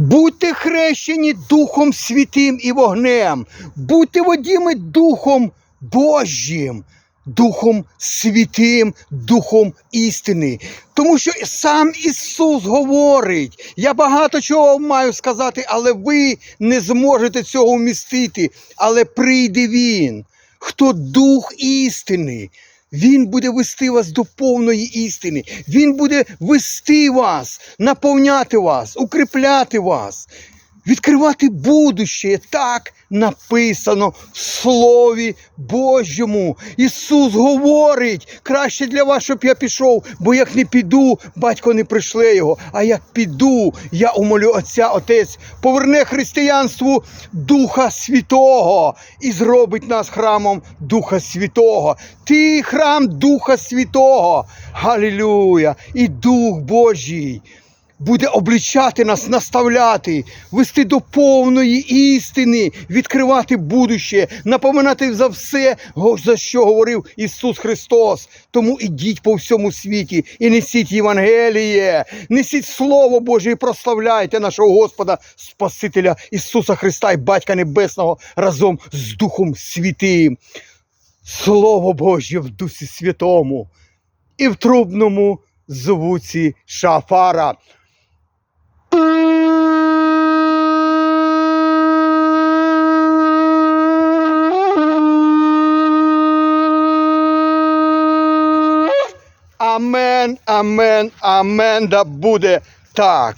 Будьте хрещені Духом Святим і вогнем, будьте водіми Духом Божим, Духом Святим, Духом істини. Тому що сам Ісус говорить, я багато чого маю сказати, але ви не зможете цього вмістити. Але прийде Він, хто дух істини. Він буде вести вас до повної істини. Він буде вести вас, наповняти вас, укріпляти вас, відкривати будуще. Так написано в Слові Божому. Ісус говорить, краще для вас, щоб я пішов, бо як не піду, батько не пришле його. А як піду, я умолю Отця, Отець, поверне християнству Духа Святого і зробить нас храмом Духа Святого. Ти храм Духа Святого. Галілюя! І Дух Божий буде обличати нас, наставляти, вести до повної істини, відкривати будуще, напоминати за все, за що говорив Ісус Христос. Тому ідіть по всьому світі і несіть Євангеліє, несіть Слово Боже і прославляйте нашого Господа, Спасителя Ісуса Христа і Батька Небесного разом з Духом Святим. Слово Боже в Дусі Святому і в трубному звуці шафара. Амен, амен, амен, да буде так.